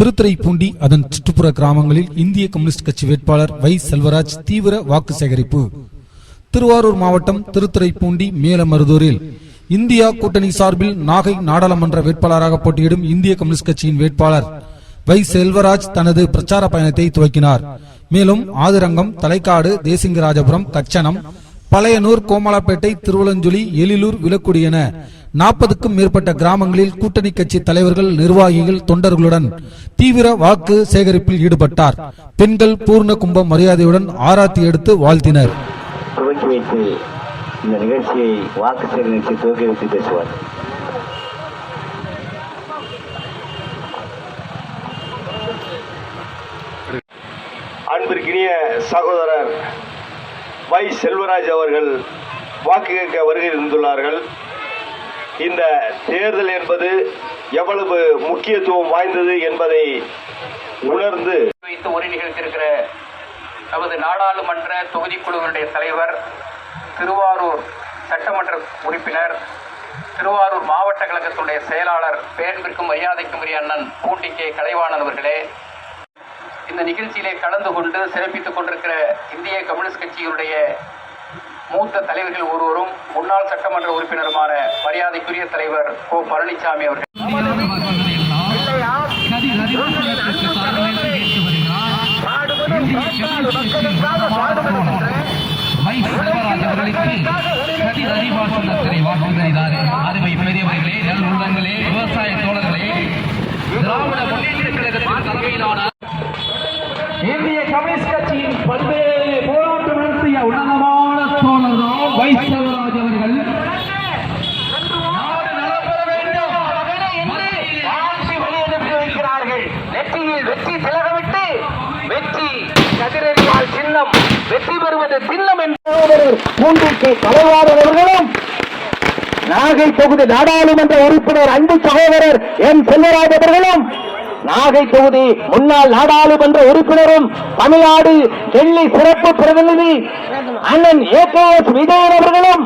திருத்துறைப்பூண்டி அதன் சுற்றுப்புற கிராமங்களில் இந்திய கம்யூனிஸ்ட் கட்சி வேட்பாளர் வை. செல்வராஜ் தீவிர வாக்கு சேகரிப்பு. திருவாரூர் மாவட்டம் திருத்துறைப்பூண்டி மேலமருதூரில் இந்தியா கூட்டணி சார்பில் நாகை நாடாளுமன்ற வேட்பாளராக போட்டியிடும் இந்திய கம்யூனிஸ்ட் கட்சியின் வேட்பாளர் வை. செல்வராஜ் தனது பிரச்சார பயணத்தை துவக்கினார். மேலும் ஆதிரங்கம் தலைக்காடு தேசிங்கராஜபுரம் கச்சனம் பழையனூர் கோமலாப்பேட்டை திருவலஞ்சுழி எழிலூர் விலக்குடி என நாற்பதுக்கும் மேற்பட்ட கிராமங்களில் கூட்டணி கட்சி தலைவர்கள் நிர்வாகிகள் தொண்டர்களுடன் தீவிர வாக்கு சேகரிப்பில் ஈடுபட்டார். பெண்கள் பூர்ண கும்ப மரியாதையுடன் ஆராத்தி எடுத்து வாழ்த்தினர். துவக்கி வைத்து இந்த நிகழ்ச்சியை வாக்கு சேகரித்து துவக்கி வைத்து பேசுவார். அன்பிற்கினிய சகோதரர் வை செல்வராஜ் அவர்கள் வாக்கு கேட்க வருகை இருந்துள்ளார்கள் இந்த தேர்தல் என்பது எவ்வளவு முக்கியத்துவம் வாய்ந்தது என்பதை உணர்ந்து வைத்து உரை நிகழ்த்தியிருக்கிற நமது நாடாளுமன்ற தொகுதிக்குழுவினுடைய தலைவர் திருவாரூர் சட்டமன்ற உறுப்பினர் திருவாரூர் மாவட்ட கழகத்துடைய செயலாளர் பேரன்பிற்கும் மரியாதைக்கும் உரிய அண்ணன் பூண்டி கே கலைவாணன் அவர்களே இந்த நிகழ்ச்சியிலே கலந்து கொண்டு சிறப்பித்துக் கொண்டிருக்கிற இந்திய கம்யூனிஸ்ட் கட்சியினுடைய மூத்த தலைவர்கள் ஒருவரும் முன்னாள் சட்டமன்ற உறுப்பினருமான மரியாதைக்குரிய தலைவர் கோ பழனிசாமி அவர்கள். அருமை பெரியவர்களே நல் உள்ளங்களே விவசாய தோழர்களே. இந்திய கம்யூனிஸ்ட் கட்சியின் பல்வேறு போராட்டம் நடத்திய உன்னதமான தோழர் தான் வைஷ்ணவராஜ் அவர்கள். நாடு வைக்கிறார்கள் நெற்றியில் வெற்றி திலகமிட்டு வெற்றி கதிரறிவால் சின்னம். வெற்றி பெறுவது சின்னம் என்று பூண்டிக்கு கலைவாணர் அவர்களும் நாகை தொகுதி நாடாளுமன்ற உறுப்பினர் அன்பு சகோதரர் எம் செல்வராஜ் அவர்களும் நாகை தொகுதி முன்னாள் நாடாளுமன்ற உறுப்பினரும் தமிழ்நாடு டெல்லி சிறப்பு பிரதிநிதி அண்ணன் ஏ கே எஸ் விஜயன் அவர்களும்.